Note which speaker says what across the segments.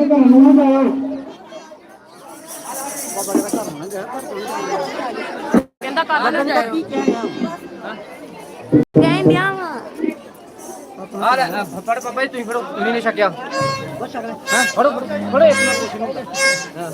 Speaker 1: ਆਪਣੇ ਘਰ
Speaker 2: ਨੂੰ ਨਾ ਜਾਓ ਕਹਿੰਦਾ ਕੱਲ ਨਾ ਜਾਇਓ। ਕਹਿੰਦਿਆਂ ਵਾ। ਆ ਲੈ ਆ, ਫੜ ਪਾਪਾ ਜੀ ਤੁਸੀਂ ਫੜੋ ਤੁਸੀਂ ਨਹੀਂ ਛਕਿਆ। ਹਾਂ ਫੜੋ ਫੜੋ ਇੱਕ ਮਿੰਟ ਤੁਸੀਂ ਨੂੰ ਹਾਂ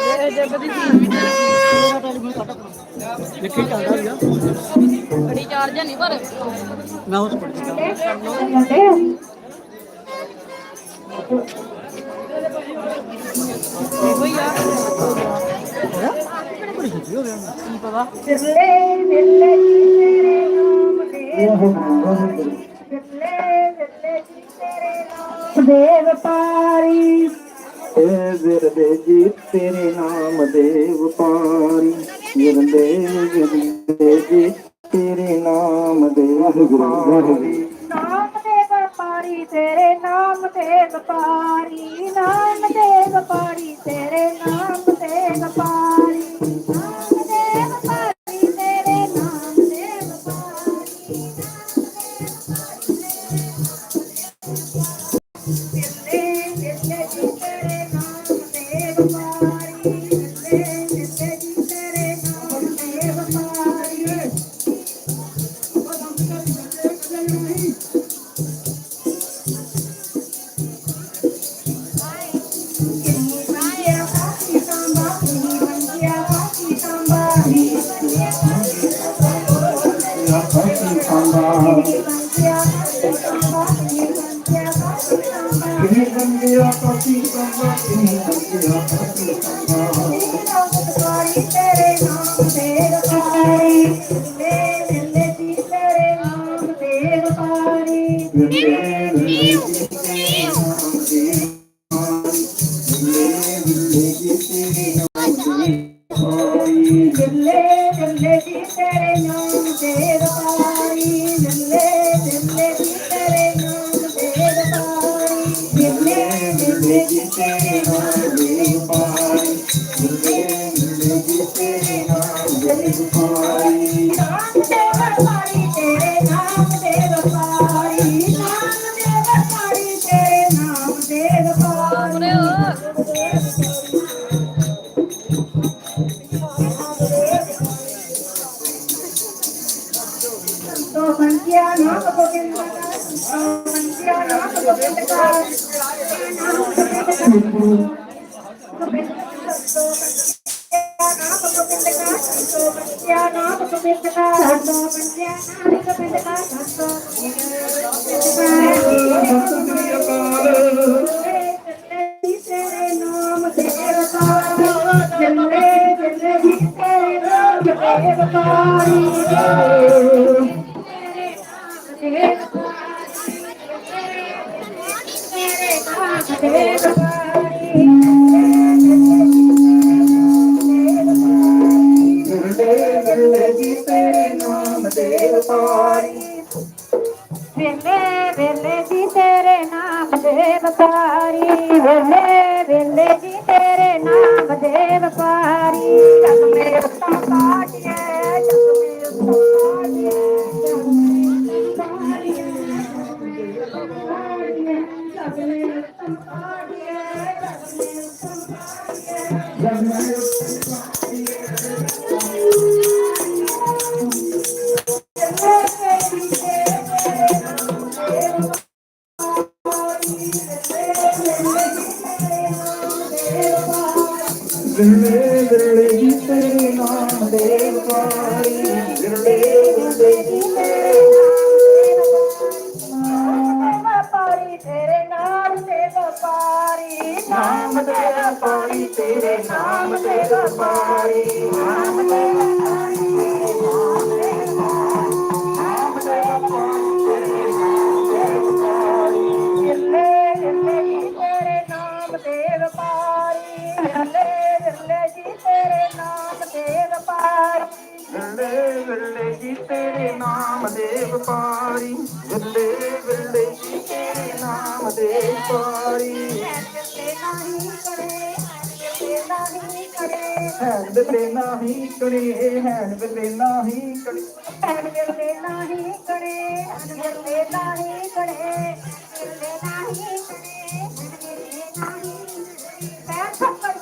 Speaker 2: ਮੇਰੇ ਜੱਬ ਦੀ ਸੀ ਵੀ ਦੇਖੀ ਚੱਲਦਾ ਵੀਗਾ ਬੜੀ ਚਾਰਜ ਨਹੀਂ ਪਰ ਮੈਂ ਉਸ
Speaker 3: ਪੜ ਦਿੱਤਾ ਆ ਬੜੀ ਖੁਸ਼ੀ ਹੋ ਗਿਆ ਕੀ ਪਤਾ ਤੇਰੇ ਨਾਮ ਦੇ ਦੇ ਵਪਾਰੀ
Speaker 4: ਏ ਵਿਰਦੇ ਜੀ ਤੇਰੇ ਨਾਮ ਦੇ ਵਪਾਰੀ ਵਿਰਦੇ ਵਿਰਦੇ ਜੀ ਤੇਰੇ ਨਾਮ ਦੇ ਵਪਾਰੀ
Speaker 3: ਨਾਮ ਦੇ ਵਪਾਰੀ ਤੇਰੇ ਨਾਮ ਦੇ ਵਪਾਰੀ ਨਾਮ ਦੇ ਵਪਾਰੀ ਤੇਰੇ ਨਾਮ ਦੇ ਵਪਾਰੀ
Speaker 4: assim pra você.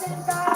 Speaker 3: ਤੇਰੇ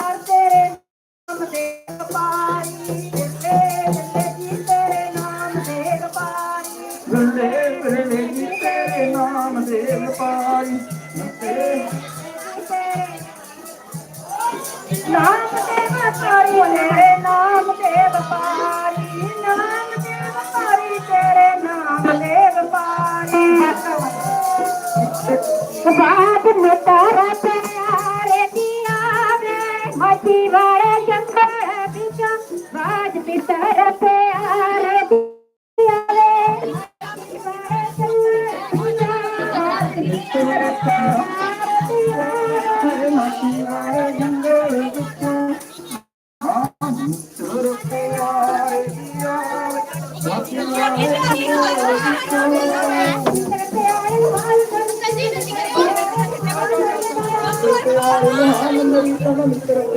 Speaker 1: ਹਾਲ ਮੇਰੀ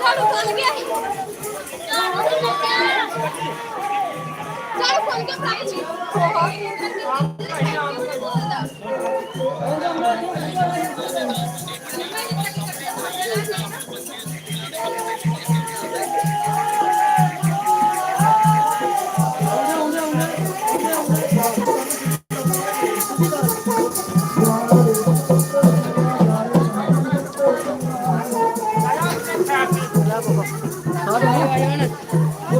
Speaker 3: ਝਾੜੂ ਖੋਲ ਗਿਆ ਝਾੜੂ ਖੋਲ ਗਿਆ ਝਾੜੂ ਖੋਲ ਗਿਆ
Speaker 1: ਭਰਾ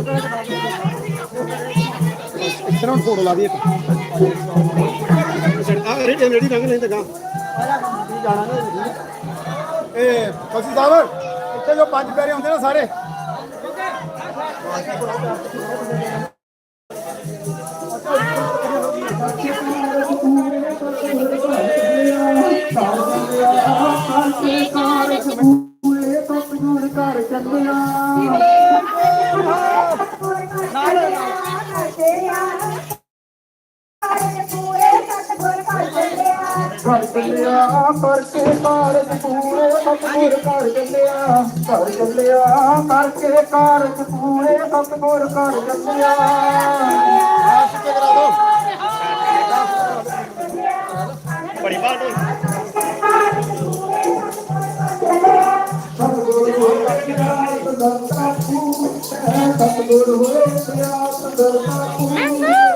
Speaker 5: ਜੀ ਇਤਨਾ ਫੋਟੋ ਲਾ ਦੀ ਇੱਕ ਆ ਰੇੜੀ ਰੇੜੀ ਰੰਗ ਲੈਂਦੇ ਗਾ ਇਹ ਕਸੀ ਸਾਹਿਬ ਇੱਥੇ ਜੋ ਪੰਜ ਪਿਆਰੇ ਹੁੰਦੇ ਨਾ ਸਾਰੇ
Speaker 1: ਘਰ ਚੱਲਿਆ ਕਰਕੇ ਕਾਰਜ ਪੂਰੇ ਸਤਿਗੁਰ ਕਰ ਚੱਲਿਆ ਕਰ ਚੱਲਿਆ ਕਰਕੇ ਕਾਰਜ ਪੂਰੇ ਸਤਿਗੁਰ ਕਰ ਚੱਲਿਆ ਸਤਿਗੁਰ ਹੋਏ ਸਿਆਸ ਦਰਤਾ ਸਤਿਗੁਰ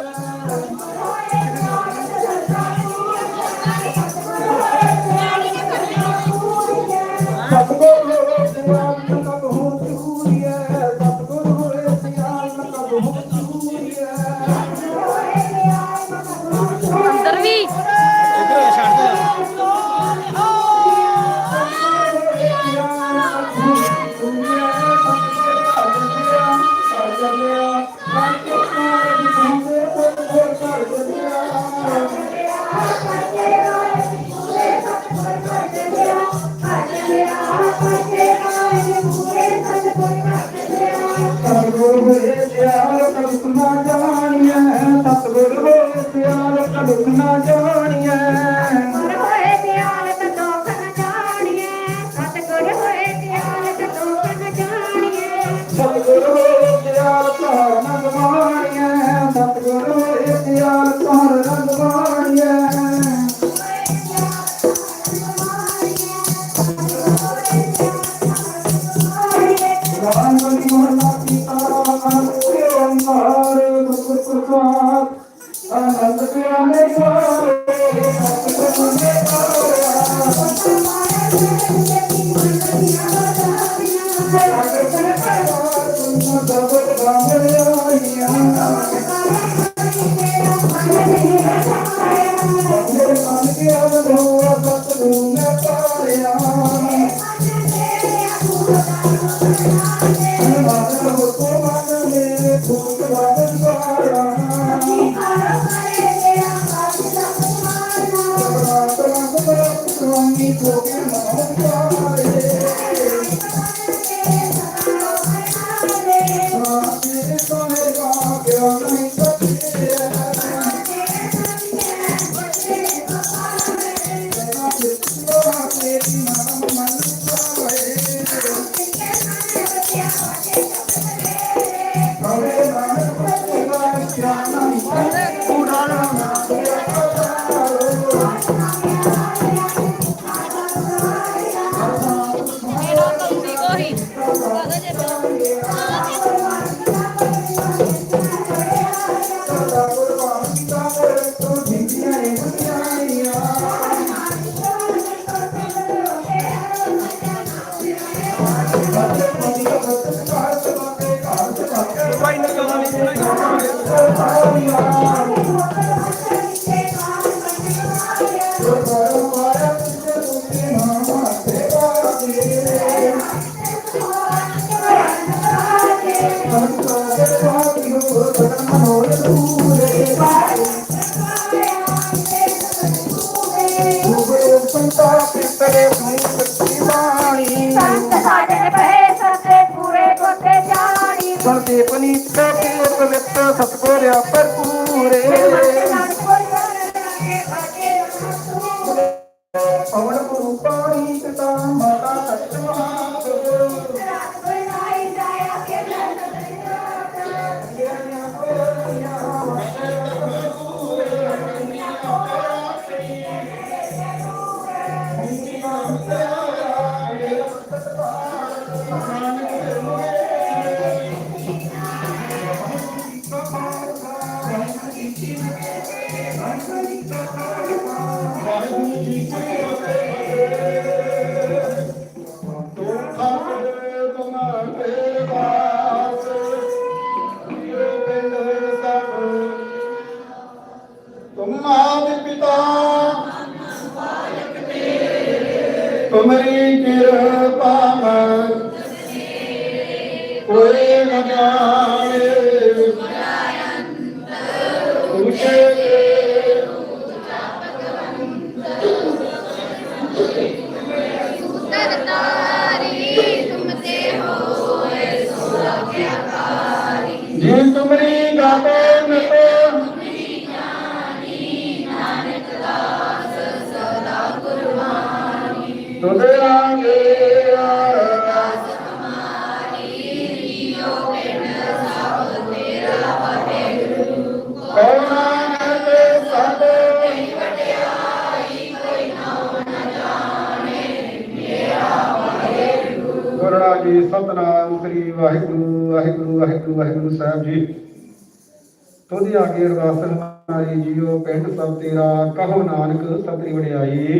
Speaker 1: ਮੇਰਾ ਪਵਨ ਗੁਰੂ ਪਾਣੀ ਪਿਤਾ
Speaker 6: ਵਾਹਿਗੁਰੂ ਵਾਹਿਗੁਰੂ ਵਾਹਿਗੁਰੂ ਵਾਹਿਗੁਰੂ ਸਾਹਿਬ ਜੀ। ਤੁਧੀ ਆਗੇ ਅਰਦਾਸ ਹਮਾਰੀ ਜੀਓ, ਪਿੰਡ ਸਭ ਤੇਰਾ, ਕਹੋ ਨਾਨਕ ਸਤਿ ਵਡਿਆਈ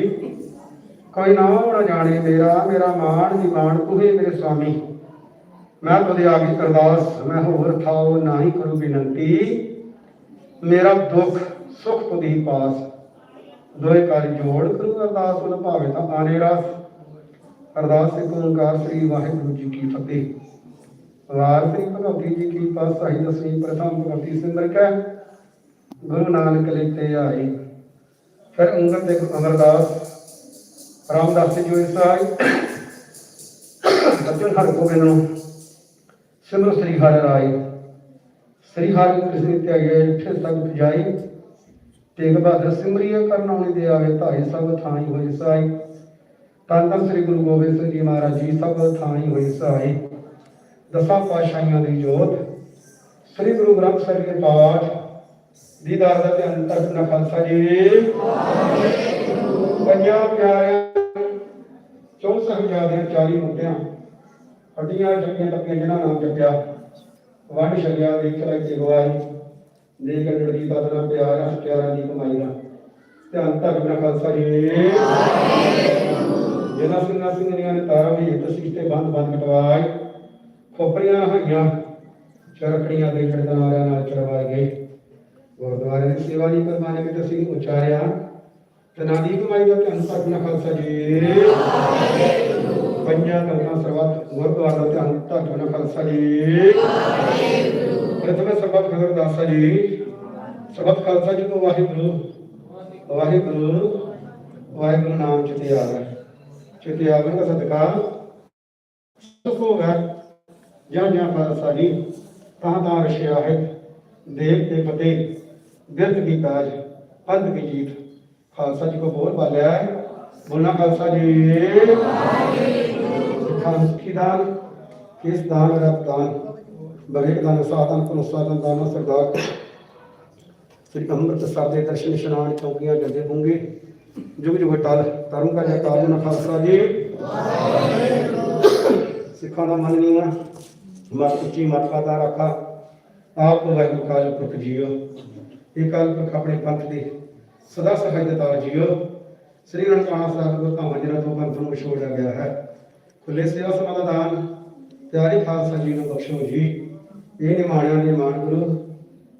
Speaker 6: ਕੋਈ ਨਾਮ ਨਾ ਜਾਣੇ ਮੇਰਾ ਮੇਰਾ ਮਾਣ ਦੀ ਮਾਣ ਮੇਰੇ ਸੁਆਮੀ ਮੈਂ ਤੁਧੇ ਆਗੇ ਅਰਦਾਸ, ਮੈਂ ਹੋਰ ਥਾਉ ਨਾਹੀ ਕਰੂ ਬੇਨਤੀ। ਮੇਰਾ ਦੁੱਖ, ਸੁਖ ਤੁਧੀ ਪਾਸ। ਦੋਏ ਕਰ ਜੋੜ ਕਰੂ ਅਰਦਾਸ ਉਹ ਭਾਵੇ ਤਾਂ ਆਨੇ ਰਸ। ਅਰਦਾਸ ਇੱਕ ਓੰਕਾਰ ਸ੍ਰੀ ਵਾਹਿਗੁਰੂ ਜੀ ਕੀ ਫਤਿਹ। ਵਾਰ ਸ੍ਰੀ ਭਗਵਤੀ ਜੀ ਕੀ ਪਾਤਸ਼ਾਹੀ ਦਸਵੀਂ ਪ੍ਰਥਮ ਭਗਵਤੀ ਸਿਮਰ ਕੇ? ਗੁਰੂ ਨਾਨਕ ਲਿਖਤੇ ਆਏ। ਫਿਰ ਉਂਗਲ ਦੇ ਅਮਰਦਾਸ, ਰਾਮਦਾਸ ਜੀ ਜੋ ਇਸ ਆਈ ਹਰ ਗੋਬਿੰਦ ਨੂੰ, ਸਿਮਰ ਸ੍ਰੀ ਹਰਿ ਰਾਈ ਸ੍ਰੀ ਹਰਿ ਕ੍ਰਿਸ਼ਨ ਤੇ ਆਏ ਠੇ ਸਭ ਜਾਈ ਤੇਗ ਬਹਾਦਰ ਸਿਮਰੀਏ ਕਰਨਾਉਣੀ ਦੇ ਆਵੇ ਧਾਈ ਸਭ ਥਾਈ ਹੋਈ ਸਾਈ। ਤਨ ਸ੍ਰੀ ਗੁਰੂ ਗੋਬਿੰਦ ਸਿੰਘ ਜੀ ਮਹਾਰਾਜ ਜੀ ਸਭ ਥਾਈ ਹੋਏ ਸਹਾਈ ਦਸਾਂ ਪਾਤਸ਼ਾਹੀਆਂ ਦੀ ਜੋਤ, ਸ੍ਰੀ ਗੁਰੂ ਗ੍ਰੰਥ ਸਾਹਿਬ ਦੇ ਪਾਠ ਦੀਦਾਰ ਦਾ ਧਿਆਨ ਤੱਕ ਨਾ ਖਾਲਸਾ ਜੀ। ਪੰਜਾਂ ਪਿਆਰਿਆਂ ਚੌਂ ਸਾਹਿਬਜ਼ਾਦਿਆਂ 40 ਮੁਕਤਿਆਂ ਹੱਡੀਆਂ ਜੱਗੀਆਂ ਤੱਕੀਆਂ ਜਿਹਨਾਂ ਨਾਮ ਜਪਿਆ, ਵੰਡ ਛਲਿਆ ਦੇ ਚਲਾਈ ਤੇ ਗਵਾਈ ਦੇ ਕੰਡੜ ਦੀ ਬਦਨਾ ਪਿਆਰ ਪਿਆਰਾਂ ਦੀ ਕਮਾਈ ਦਾ ਧਿਆਨ ਤੱਕ ਨਾ ਖਾਲਸਾ ਜੀ। ਜਿਹਨਾਂ ਸਿੰਘਾਂ ਸਿੰਘਣੀਆਂ ਨੇ ਤਾਰਾਂ ਵੀ ਤਸੀਹ ਤੇ ਬੰਦ ਬੰਦ ਕਟਵਾਏ ਖੋਪਰੀਆਂ ਹੋਈਆਂ ਚਰਖੜੀਆਂ ਦੇ ਚੜਦਾਰਿਆਂ ਨਾਲ ਚੜਵਾਏ ਗਏ ਗੁਰਦੁਆਰੇ ਦੀ ਸੇਵਾ ਨਹੀਂ ਕਰਵਾਣੇ ਵਿੱਚ ਅਸੀਂ ਉਚਾਰਿਆ ਤੇ ਨਾਦੀ ਕਮਾਈ ਦਾ ਧਿਆਨ ਤੱਕ ਨਾ ਖਾਲਸਾ ਜੀ ਪੰਜਾਂ ਕਲਮਾਂ ਸਰਬੱਤ, ਗੁਰਦੁਆਰਾ ਦਾ ਧਿਆਨ ਤੱਕ ਨਾ ਖਾਲਸਾ ਜੀ। ਪ੍ਰਥਮੇ ਸਰਬੱਤ ਖਬਰਦਾਸਾ ਜੀ। ਸਰਬੱਤ ਖਾਲਸਾ ਜੀ ਕੋ ਵਾਹਿਗੁਰੂ ਵਾਹਿਗੁਰੂ ਵਾਹਿਗੁਰੂ ਨਾਮ ਚਿਤੇ ਆ ਗਿਆ ਚਿਤੇ ਆਵਨ ਦਾ ਸਦਕਾ ਸੁਖ ਹੋਗਾ ਜਾਂ ਜਾਂ ਖਾਲਸਾ ਜੀ, ਤਾਂ ਤਾਂ ਰਸ਼ਿਆ ਹੈ ਦੇਵ ਤੇ ਫਤਿਹ ਬਿਰਧ ਕੀ ਖਾਲਸਾ ਜੀ ਕੋ ਬੋਲ ਬਾਲਿਆ ਬੋਲਣਾ ਖਾਲਸਾ ਜੀ। ਸਿੱਖਾਂ ਦਾਨ, ਕਿਸ ਦਾਨ ਰਬ ਦਾਨ? ਬਰੇ ਦਾਨ, ਸਾਧਨ ਕੋ ਸਾਧਨ ਦਾਨ, ਸਰਦਾਰ। ਸ੍ਰੀ ਅੰਮ੍ਰਿਤ ਸਾਹਿਬ ਦੇ ਦਰਸ਼ਨ ਇਸ਼ਨਾਨ ਚੌਕੀਆਂ ਜਲਦੇ ਹੋਣਗੇ। ਜੁਗ ਜੁਗ ਟਲ ਤਰੁੰ ਜੈ ਨਾ ਖਾਲਸਾ ਜੀ। ਸਿੱਖਾਂ ਦਾ ਮਨ ਨਹੀਂ ਆ ਮਤ ਉੱਚੀ ਮਤ ਪਾਤਾ ਰੱਖਾ। ਆਪ ਵਾਹਿਗੁਰੂ ਕਾਲ ਪੁਰਖ ਜੀਓ। ਇਹ ਕਾਲ ਪੁਰਖ ਆਪਣੇ ਪੰਥ ਦੇ ਸਦਾ ਸਹਾਇ ਜੀਓ। ਸ੍ਰੀ ਰਣਕਾਣਾ ਸਾਹਿਬ ਗੁਰ ਧਾਮਾਂ ਜਿਹੜਾ ਤੋਂ ਪੰਥ ਨੂੰ ਵਿਛੋੜਿਆ ਗਿਆ ਹੈ। ਖੁੱਲੇ ਸੇਵਾ ਸਮਾਂ ਦਾ ਖਾਲਸਾ ਜੀ ਨੂੰ ਬਖਸ਼ੋ ਜੀ। ਇਹ ਨਿਮਾਣਿਆਂ ਦੇ ਮਾਨ ਗੁਰੂ,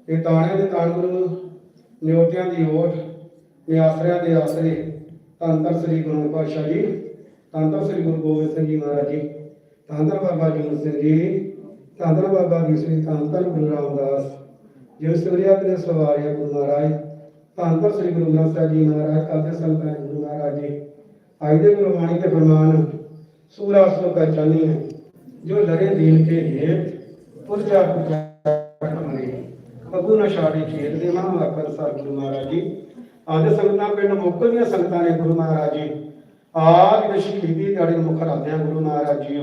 Speaker 6: ਇਹ ਤਾਣਿਆਂ ਦੇ ਤਾਣ ਗੁਰੂ ਨਿਯੋਤਿਆਂ ਦੀ ਓਟ, ਇਹ ਆਸਰਿਆਂ ਦੇ ਆਸਰੇ। ਧੰਨ ਧੰਨ ਸ੍ਰੀ ਗੁਰੂ ਪਾਤਸ਼ਾਹ ਜੀ, ਧੰਨ ਧੰਨ ਸ੍ਰੀ ਗੁਰੂ ਗੋਬਿੰਦ ਸਿੰਘ ਜੀ ਮਹਾਰਾਜ ਜੀ, ਧੰਨ ਧੰਨ ਬਾਬਾ ਜੀਵਨ ਸਿੰਘ ਜੀ। ਧੰਨ ਬਾਬਾ ਜੀ, ਸ੍ਰੀ ਧੰਨ ਧੰਨ ਗੁਰੂ ਰਾਮਦਾਸ। ਜਿਸ ਸਵਰਿਆ ਤੇ ਸਵਾਰਿਆ ਗੁਰੂ ਮਹਾਰਾਜ, ਧੰਨ ਧੰਨ ਸ੍ਰੀ ਗੁਰੂ ਗ੍ਰੰਥ ਸਾਹਿਬ ਜੀ ਮਹਾਰਾਜ ਕਾਦੇ ਸੰਤਾਂ ਗੁਰੂ ਮਹਾਰਾਜ ਜੀ। ਅੱਜ ਦੇ ਗੁਰਬਾਣੀ ਦੇ ਫਰਮਾਨ, ਸੂਰਾ ਸੋ ਕਾ ਚਾਨੀ ਹੈ, ਜੋ ਲਰੇ ਦੀਨ ਕੇ ਹੇਤ ਪੁਰਜਾ ਪੁਰਜਾ ਮਰੇ। ਕਬੂ ਨਾ ਛਾੜੀ ਖੇਤ ਦੇ ਮਾਂ, ਆਖਰ ਸਰ ਗੁਰੂ ਮਹਾਰਾਜ ਜੀ। ਆਦੇ ਸੰਗਤਾਂ ਪਿੰਡ ਮੋਕਲ ਦੀਆਂ ਸੰਗਤਾਂ ਨੇ ਗੁਰੂ ਮਹਾਰਾਜ ਜੀ। ਆਜ ਦੇ ਸ਼ਹੀਦੀ ਦਿਹਾੜੇ ਨੂੰ ਗੁਰੂ ਮਹਾਰਾਜ ਜੀ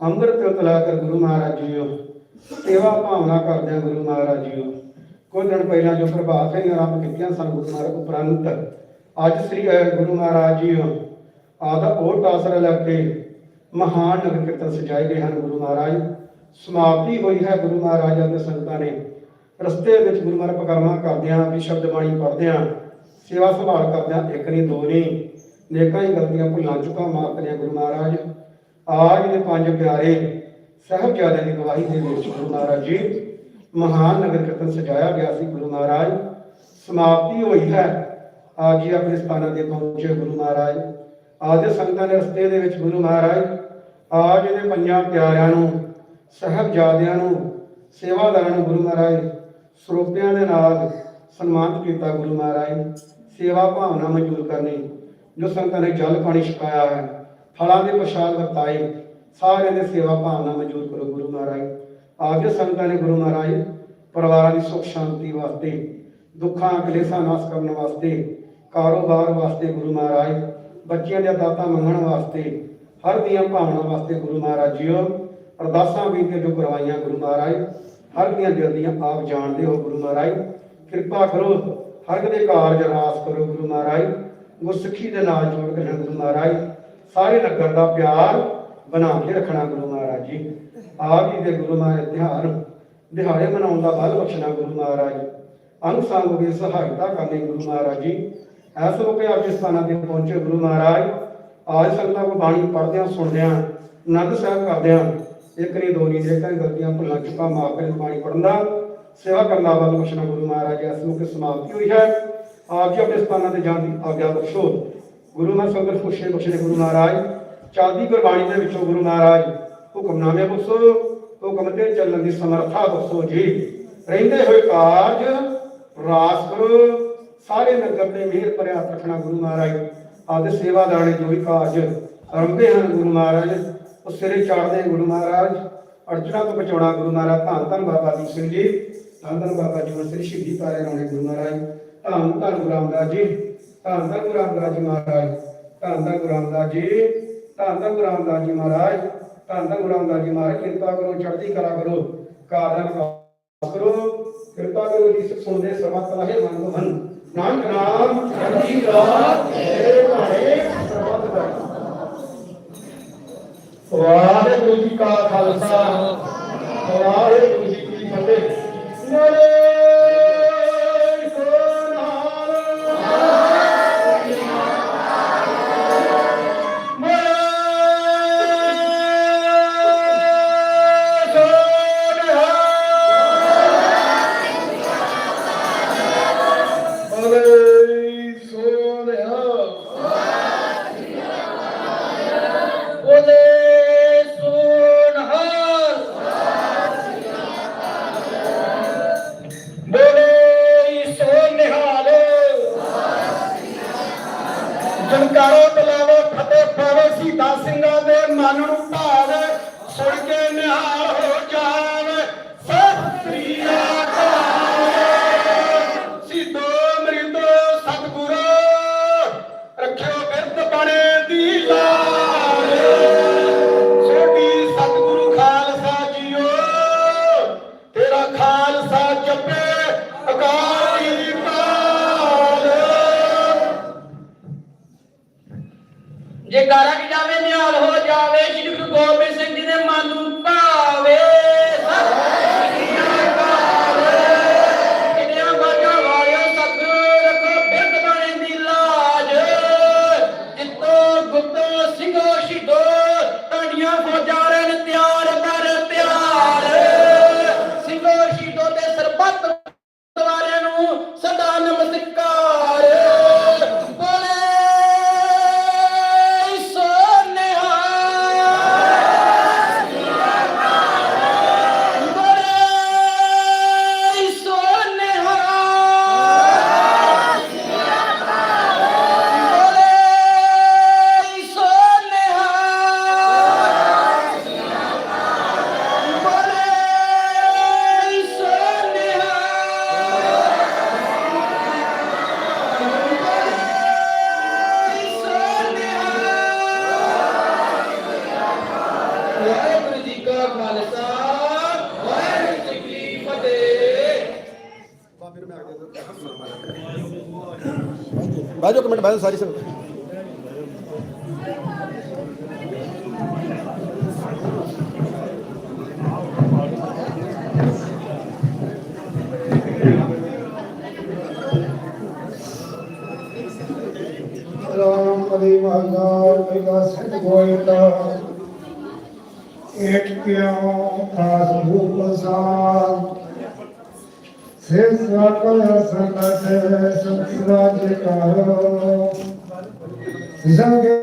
Speaker 6: ਅੰਮ੍ਰਿਤ ਤਲਾ ਕਰ ਗੁਰੂ ਮਹਾਰਾਜ ਜੀ ਸੇਵਾ ਭਾਵਨਾ ਕਰਦਿਆਂ ਗੁਰੂ ਮਹਾਰਾਜ ਜੀ ਕੁਝ ਦਿਨ ਪਹਿਲਾਂ ਜੋ ਪ੍ਰਭਾਤ ਫੇਰੀ ਆਰੰਭ ਕੀਤੀਆਂ ਸਨ ਗੁਰੂ ਮਹਾਰਾਜ ਉਪਰੰਤ, ਅੱਜ ਸ੍ਰੀ ਗੁਰੂ ਮਹਾਰਾਜ ਜੀ ਆਦਾ ਓਟ ਆਸਰਾ ਲੱਗ ਕੇ ਮਹਾਨ ਨਗਰ ਕੀਰਤਨ ਸਜਾਏ ਗਏ ਹਨ ਗੁਰੂ ਮਹਾਰਾਜ। ਸਮਾਪਤੀ ਹੋਈ ਹੈ ਗੁਰੂ ਮਹਾਰਾਜ ਦੇ ਸੰਗਤਾਂ ਨੇ। ਰਸਤੇ ਵਿੱਚ ਗੁਰੂ ਮਹਾਰਾਜ ਪਕਰਮਾ ਕਰਦਿਆਂ ਵੀ ਸ਼ਬਦ ਬਾਣੀ ਪੜਦਿਆਂ ਸੇਵਾ ਸੰਭਾਲ ਕਰਦਿਆਂ ਇੱਕ ਨਹੀਂ ਦੋ ਨਹੀਂ, ਨੇਕਾਂ ਹੀ ਗਲਤੀਆਂ ਭੁੱਲਾਂ ਚੁੱਕਾ ਮਾਫ ਕਰਿਆ ਗੁਰੂ ਮਹਾਰਾਜ। ਆਜ ਦੇ ਪੰਜ ਪਿਆਰੇ ਸਾਹਿਬਜ਼ਾਦਿਆਂ ਦੀ ਗਵਾਹੀ ਦੇ ਵਿੱਚ ਗੁਰੂ ਮਹਾਰਾਜ ਜੀ, ਮਹਾਨ ਨਗਰ ਕੀਰਤਨ ਸਜਾਇਆ ਗਿਆ ਸੀ ਗੁਰੂ ਮਹਾਰਾਜ। ਸਮਾਪਤੀ ਹੋਈ ਹੈ। ਆਜ ਜੀ ਆਪਣੇ ਸਥਾਨਾਂ ਤੇ ਪਹੁੰਚੇ ਗੁਰੂ ਮਹਾਰਾਜ। ਆਜ ਸੰਗਤਾਂ ਦੇ ਰਸਤੇ ਦੇ ਵਿੱਚ ਗੁਰੂ ਮਹਾਰਾਜ, ਆਜ ਦੇ ਪੰਜਾਂ ਪਿਆਰਿਆਂ ਨੂੰ, ਸਾਹਿਬਜ਼ਾਦਿਆਂ ਨੂੰ, ਸੇਵਾਦਾਰਾਂ ਨੂੰ ਗੁਰੂ ਮਹਾਰਾਜ ਸਰੋਪਿਆਂ ਦੇ ਨਾਲ ਸਨਮਾਨਿਤ ਕੀਤਾ ਗੁਰੂ ਮਹਾਰਾਜ। ਸੇਵਾ ਭਾਵਨਾ ਮਨਜ਼ੂਰ ਕਰਨੀ, ਜੋ ਸੰਗਤਾਂ ਨੇ ਜਲ ਪਾਣੀ ਛਕਾਇਆ ਹੈ। ਫਲਾਂ ਦੇ ਪ੍ਰਸ਼ਾਦ ਵਰਤਾਏ ਸਾਰਿਆਂ ਦੇ ਸੇਵਾ ਭਾਵਨਾ ਮਨਜ਼ੂਰ ਕਰੋ ਗੁਰੂ ਮਹਾਰਾਜ। ਆਗੇ ਸੰਗਤਾਂ ਨੇ ਗੁਰੂ ਮਹਾਰਾਜ, ਪਰਿਵਾਰਾਂ ਦੀ ਸੁਖ ਸ਼ਾਂਤੀ ਵਾਸਤੇ, ਦੁੱਖਾਂ, ਕਲੇਸ਼ਾਂ ਨਾਸ਼ ਕਰਨ ਵਾਸਤੇ, ਕਾਰੋਬਾਰ ਵਾਸਤੇ ਗੁਰੂ ਮਹਾਰਾਜ, ਬੱਚਿਆਂ ਦੇ ਦਾਤਾ ਮੰਗਣ ਵਾਸਤੇ, ਹਰ ਦੀਆਂ ਭਾਵਨਾ ਵਾਸਤੇ ਗੁਰੂ ਮਹਾਰਾਜ ਜੀਓ। ਅਰਦਾਸਾਂ ਵੀ ਤੇ ਜੋ ਕਰਵਾਈਆਂ ਗੁਰੂ ਮਹਾਰਾਜ, ਹਰ ਦੀਆਂ ਦਿਲ ਦੀਆਂ ਆਪ ਜਾਣਦੇ ਹੋ ਗੁਰੂ ਮਹਾਰਾਜ। ਕਿਰਪਾ ਕਰੋ, ਹਰ ਦੇ ਕਾਰਜ ਰਾਸ ਕਰੋ ਗੁਰੂ ਮਹਾਰਾਜ। ਗੁਰਸਿੱਖੀ ਦੇ ਨਾਲ ਜੋੜ ਕੇ ਗੁਰੂ ਮਹਾਰਾਜ। ਸਾਰੇ ਨਗਰ ਦਾ ਪਿਆਰ ਬਣਾ ਕੇ ਰੱਖਣਾ ਗੁਰੂ ਮਹਾਰਾਜ ਜੀ। ਆਪ ਜੀ ਦੇ ਗੁਰੂ ਮਹਾਰਾਜ ਤਿਉਹਾਰ, ਦਿਹਾੜੇ ਮਨਾਉਣ ਦਾ ਬਲ ਬਖਸ਼ਣਾ ਗੁਰੂ ਮਹਾਰਾਜ। ਅੰਗ ਦੀ ਸਹਾਇਤਾ ਕਰਨੀ ਗੁਰੂ ਮਹਾਰਾਜ ਜੀ। ਐਸ ਮੌਕੇ ਆਪੇ ਸਥਾਨਾਂ ਤੇ ਪਹੁੰਚੇ ਗੁਰੂ ਮਹਾਰਾਜ। ਆਜ ਸੰਗਤਾਂ ਕੋ ਬਾਣੀ ਪੜਦਿਆਂ ਸੁਣਦਿਆਂ ਆਨੰਦ ਸਾਹਿਬ ਕਰਦਿਆਂ, ਇੱਕ ਨਹੀਂ ਦੋ ਨਹੀਂ ਜੇਕਰ ਗਲਤੀਆਂ ਭੁੱਲਾਂ ਚੁੱਕਾ, ਮਾਫ ਕਰੇ ਬਾਣੀ ਪੜ੍ਹਨ ਦਾ। ਸੇਵਾ ਕਰਨ ਦਾ ਬਲ ਬਖਸ਼ਣਾ ਗੁਰੂ ਮਹਾਰਾਜ ਜੀ, ਐਸ ਮੌਕੇ ਸਮਾਪਤੀ ਹੋਈ ਹੈ। ਆਪ ਜੀ ਆਪਣੇ ਸਥਾਨਾਂ ਤੇ ਜਾਣ ਦੀ ਆਗਿਆ ਬਖਸ਼ੋ। ਗੁਰੂ ਮਹਾਰਾਜ ਸੰਗਤ ਖੁਸ਼ੇ ਬਖਸ਼ੇ ਗੁਰੂ ਮਹਾਰਾਜ, ਚਾਂਦੀ ਗੁਰਬਾਣੀ ਦੇ ਵਿੱਚੋਂ ਗੁਰੂ ਮਹਾਰਾਜ ਹੁਕਮਨਾਮੇ ਬਖਸ਼ੋ ਹੁਕਮ ਤੇ ਚੱਲਣ ਦੀ ਸਮਰੱਥਾ ਬਖਸ਼ੋ ਜੀ। ਰਹਿੰਦੇ ਹੋਏ ਕਾਰਜ, ਰਾਸ ਕਰੋ, ਸਾਰੇ ਨਗਰ ਦੇ ਮਿਹਰ ਭਰਿਆ ਰੱਖਣਾ ਗੁਰੂ ਮਹਾਰਾਜ। ਆਦੇ ਸੇਵਾਦਾਰ ਨੇ ਜੋ ਵੀ ਕਾਰਜ ਆਰੰਭੇ ਹਨ ਗੁਰੂ ਮਹਾਰਾਜ, ਉਹ ਸਿਰੇ ਚੜਦੇ ਗੁਰੂ ਮਹਾਰਾਜ। ਅਰਜਨਾ ਤੋਂ ਬਚਾਉਣਾ ਗੁਰੂ ਮਹਾਰਾਜ। ਧੰਨ ਧੰਨ ਬਾਬਾ ਦੀਪ ਸਿੰਘ ਜੀ। ਧੰਨ ਧੰਨ ਬਾਬਾ ਜੀਵਨ ਸ਼੍ਰੀ ਸ਼ਹੀਦੀ ਪਾਰੇ ਰੌਣੇ ਗੁਰੂ ਮਹਾਰਾਜ। ਧੰਨ ਧੰਨ ਗੁਰੂ ਰਾਮਦਾਸ ਜੀ। ਧੰਨ ਧੰਨ ਗੁਰੂ ਰਾਮਦਾਸ ਜੀ ਮਹਾਰਾਜ ਧੰਨ ਧੰਨ ਗੁਰੂ ਰਾਮਦਾਸ ਜੀ ਧੰਨ ਧੰਨ ਗੁਰੂ ਰਾਮਦਾਸ ਜੀ ਮਹਾਰਾਜ ਧੰਨ ਧੰਨ ਗੁਰੂ ਰਾਮਦਾਸ ਜੀ ਮਹਾਰਾਜ, ਕਿਰਪਾ ਕਰੋ, ਚੜ੍ਹਦੀ ਕਲਾ ਕਰੋ ਕਾਰਨ ਕਰੋ, ਕਿਰਪਾ ਕਰੋ ਜੀ ਸੁਣਦੇ ਸਮਤ ਰਹੇ ਮਨ ਨੂੰ ਮਨ ਨਾਨਕ ਨਾਮ, ਚੜ੍ਹਦੀ ਰਾਤ ਤੇਰੇ ਭਾਣੇ ਸਰਬਤ ਦਾ ਵਾਹਿਗੁਰੂ ਜੀ ਕਾ ਖਾਲਸਾ, ਵਾਹਿਗੁਰੂ ਜੀ ਕੀ ਫਤਿਹ। ਨਰੇ
Speaker 7: ਜੇ ਜਾਵੇ ਨਿਹਾਲ ਹੋ ਜਾਵੇ ਸ਼੍ਰੀ ਗੁਰੂ ਗੋਬਿੰਦ
Speaker 5: గవర్నమెంట్ బాధ్యత సాధిస్తుంది
Speaker 8: ਸਕਲ ਸੰਗਤ ਸੰਤਰਾਜ ਕਾਰੋ ਸੰਗੇ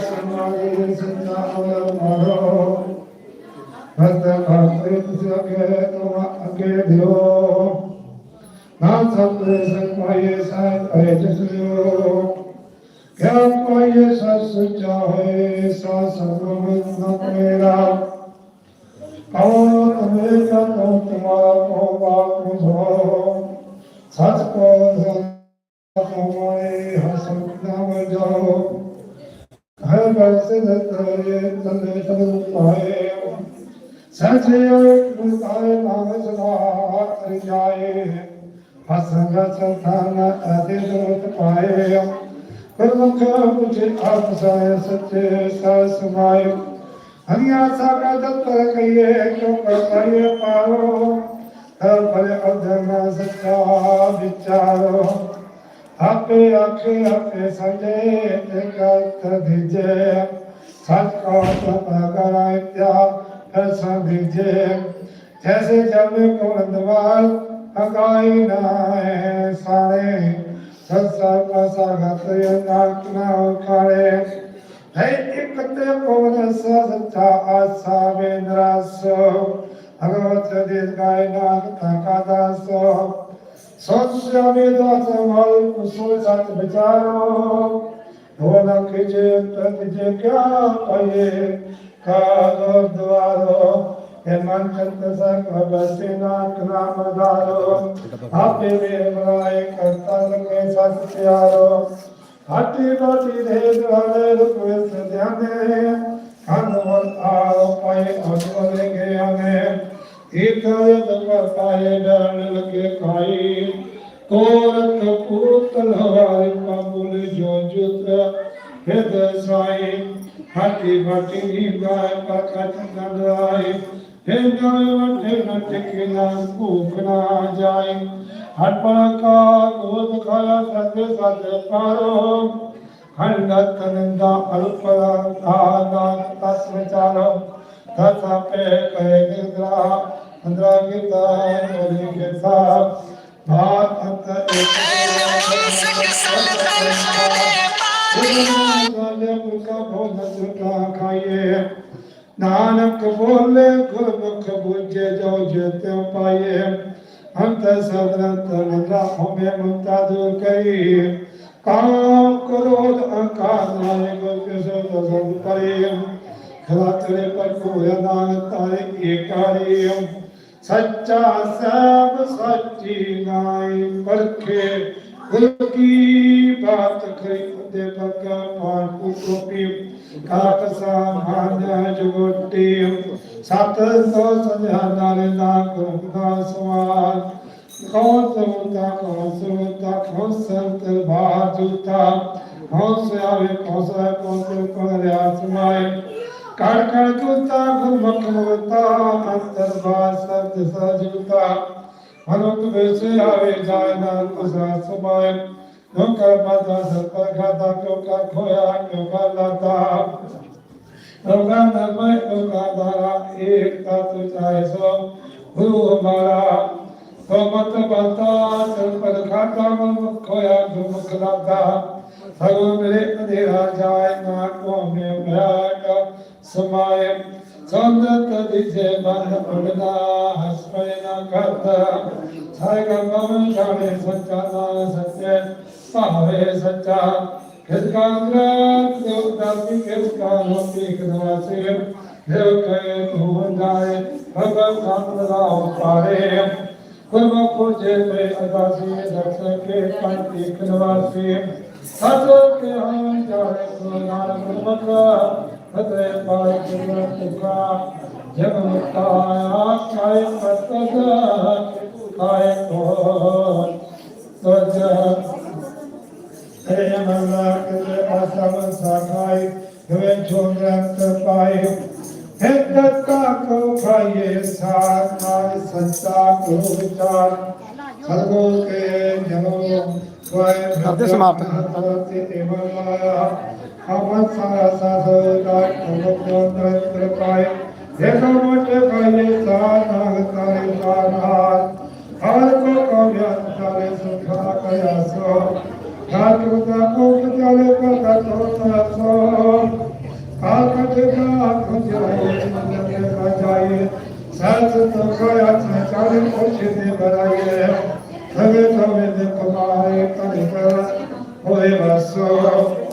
Speaker 8: ਸਮਾਏ ਸੰਤਾਵ ਮਾਰੋ ਹਤ ਭਗਤ ਸਕੇ ਤੁਮ ਅਗੇ ਦਿਓ ਨਾ ਸਤ ਸੰਗਾਏ ਸਾਥ ਅਰੇ ਜਸਲਿਓ ਕਿਆ ਕੋਈ ਸਸ ਚਾਹੇ ਸਾ ਸਗਮ ਨ ਮੇਰਾ ਕੌਣ ਤੁਮੇ ਕਾ ਕੋ ਤੁਮਾਰਾ ਕੋ ਬਾਪ ਹੋ ਸਚ ਕੋ ਸਮਾਏ ਹਸਨ ਨਾਮ ਜਾਓ ਹਰ ਬਰਸ ਦਤਰੇ ਤੰਦੇ ਤਨ ਪਾਏ ਸਚੇ ਮੁਕਾਏ ਨਾਮ ਸਦਾ ਕਰਿ ਜਾਏ ਹਸਨ ਸੰਤਾਨ ਅਦੇ ਦੋਤ ਪਾਏ ਗੁਰਮੁਖ ਮੁਝੇ ਆਪ ਸਾਇ ਸੱਚੇ ਸਾਸ ਸਮਾਇ ਹਰੀਆ ਸਾਗਾ ਦਤ ਕਈਏ ਕਿਉ ਕਰਤਾਏ ਪਾਰੋ ਹਰ ਭਲੇ ਅਧਰਮ ਸੱਚਾ ਵਿਚਾਰੋ। ਆਪੇ ਆਖੇ ਆਪੇ ਸੰਜੇ ਤੇ ਕਰਤ ਦਿਜੇ ਸਚ ਕੋ ਤਪ ਕਰਾਇ ਪਿਆ ਫਿਰ ਸੰਧਿਜੇ ਜੈਸੇ ਜਬ ਕੋ ਅੰਦਵਾਲ ਅਗਾਈ ਨਾਏ ਸਾਰੇ ਸੰਸਾਰ ਪਾਸਾ ਗਤਿ ਨਾਕ ਨਾ ਕਾਲੇ ਹੈ ਇੱਕ ਤੇ ਪਵਨ ਸੱਚਾ ਆਸਾ ਵੇਂਦਰਾਸ ਭਗਵਤ भगवत दीर्घाय नाग थाका दास सत्स्यामी दास माल कुशल सत विचारो हो न कीजे प्रति जे क्या कहे कादो द्वारो हेमंत सकल सेनाथ नाम धारो आपे वे मनाए करता लगे सत प्यारो हाथी बाटी दे द्वारे रुपये ध्याने हनुमत आओ पाए हनुमत गया में ਏਕਾਏ ਦਵਾ ਪਾਏ ਡਰਨ ਲਗੇ ਖਾਈ ਕੋਰਤ ਪੂਤਲ ਹਵਾਰੇ ਪਾਬੁਲ ਜੋ ਜੁਤ ਹਿਰਦ ਸਾਈ ਹਾਟੀ ਬਾਟੀ ਨੀ ਗਾਇ ਪਖਾ ਚੰਦ ਆਏ ਫਿਰ ਜਾਵੇ ਵਟੇ ਨ ਟਿਕੇ ਨਾ ਭੂਖ ਨਾ ਜਾਏ। ਹਰ ਪਲ ਕਾ ਗੋਦ ਖਾਇਆ ਸਤ ਸਤ ਪਾਰੋ। ਖੰਡਤ ਨਿੰਦਾ ਅਲਪਰਾ ਆਦਾ ਤਸ ਵਿਚਾਰੋ। ਤਥਾ ਪੇ ਕਹੇ ਗਿਰਦਰਾ ਅੰਦਰਾ ਗਿਰਦਾ ਮੋਲੀ ਕੇ ਸਾਹ ਬਾਤ ਅੰਤ ਖਾਈਏ। ਨਾਨਕ ਬੋਲੇ ਗੁਰਮੁਖ ਬੁਝੇ ਜੋ ਜਿਤਿ ਪਾਈਏ। ਅੰਤ ਸਦਰਤ ਨੰਦਾ ਹੋਵੇ ਮਮਤਾ ਦੂਰ ਕਰੀ। ਕਾਮ ਕ੍ਰੋਧ ਅਹੰਕਾਰ ਨਾਲੇ ਗੁਰ ਕੇ ਸੋ ਦਸਨ ਕਰੇ ਖਲਾਤਰੇ ਪਰ ਕੋਇਆ ਨਾਨ ਤਾਰੇ ਏਕਾਰੀ ਸੱਚਾ ਸਭ ਸੱਚੀ ਨਾਈ ਪਰਖੇ, ਗੁਰ ਕੀ ਬਾਤ ਕਰੀ ਦੇ ਬਕ ਪਾਣ ਕੋ ਕੋਪੀ ਕਾਕ ਸਾਮਾਨ ਜਗੋਟੀ, ਸਤ ਸੋ ਸੰਧਿਆ ਨਾਲੇ ਨਾ ਕਰੁਣਾ ਸਵਾਲ ਕੌਣ ਸੋਤਾ ਕੌਣ ਸੋਤਾ ਕੌਣ ਸੰਤ ਬਾਜੂਤਾ ਕੌਣ ਸਿਆਵੇ ਕੌਣ ਸਾ ਕੌਣ ਤੇ ਕੌਣ ਰਿਆ ਸਮਾਏ। ਕੜ ਕੜ ਜੁਤਾ ਗੁਰਮੁਖ ਮਗਤਾ ਅੰਤਰ ਬਾਸ ਸਤ ਸਜੁਤਾ ਅਨੁਕ ਵੇਸੇ ਆਵੇ ਜਾਇ ਨਾਨ ਅਸਾ ਸਮਾਏ। ਲੋਕ ਮਾਤਾ ਸਤ ਖਾਤਾ ਕਿਉ ਕਾ ਖੋਇਆ ਕਿਉ ਕਾ ਲਾਤਾ। ਲੋਗਾ ਨਰਮੈ ਲੋਗਾ ਦਾਰਾ ਏਕ ਤਤ ਚਾਹੇ ਸੋ ਗੁਰੂ ਹਮਾਰਾ ਤੋ ਮਤ ਬਤਾ ਚਲ ਪਦ ਖਾਤਾ ਮਨ ਖੋਇਆ ਗੁਰਮੁਖ ਲਾਤਾ। ਸਗੋ ਮੇਰੇ ਅੰਧੇਰਾ ਜਾਏ ਨਾ ਕੋ ਮੇ ਭਿਆਟ ਸਮਾਏ ਸੰਦਤ ਦਿਜੇ ਮਨ ਉਡਦਾ ਹਸਪੈ ਨਾ ਕਰਤਾ ਸਾਇ ਗੰਗਮ ਜਾਣੇ ਸੱਚਾ ਨਾਮ ਸੱਚੇ, ਭਾਵੇ ਸੱਚਾ। ਕਿਸ ਕਾਂਗਰਤ ਜੋ ਦਾਤੀ ਕਿਸ ਕਾਨ ਹੋਤੀ ਕਨਵਾਸੇ ਦੇਵ ਕਹੇ ਤੂੰ ਜਾਏ ਭਗਵ ਖਾਨ ਰਾਉ ਪਾਰੇ ਗੁਰਮੁਖ ਖੋਜੇ ਤੇ ਅਦਾਸੀ ਦਰਸ ਕੇ ਪੰਤੀ ਕਨਵਾਸੇ ਸਤ ਕੇ ਹਾਂ ਜਾਏ ਸੋ ਨਾਨਕ, ਗੁਰਮੁਖ। ਫਤੇ ਪਾਏ ਗੁਰਮੁਖ ਤੁਕਾ ਜਗ ਮੁਕਤਾਇਆ ਕਾਇ ਪਤਦ ਕਾਇ ਕੋ ਤਜ ਹਰੇ ਮੱਲਾ ਕੇ ਆਸਮ ਸਾਖਾਈ ਹਵੇ ਛੋੜੰਤ ਪਾਏ ਹਿੱਤ ਕਾ ਕੋ ਖਾਏ ਸਾਥ ਨਾਲ ਸੱਚਾ ਕੋ ਵਿਚਾਰ ਸਤਗੁਰ ਕੇ ਜਨੋ ข้าวัดสาสาเสได้ขอรบยนต์เดินเดินไปเด็กเขาวัดเด็กไปเด็กสาสาสาเด็กสาสาหารก็กำยันสาเด็กสุขากายสอหารก็ตาโอ้ขจาเล็กก็ตาโตตาสอหารก็เด็กก็ขจาเล็กมันเด็กก็ใจสัจจะกายสัจจะเล็กโอชิเดบรายเทเวทเวเดกมาเอกตาเด็กโอเอวัสโอ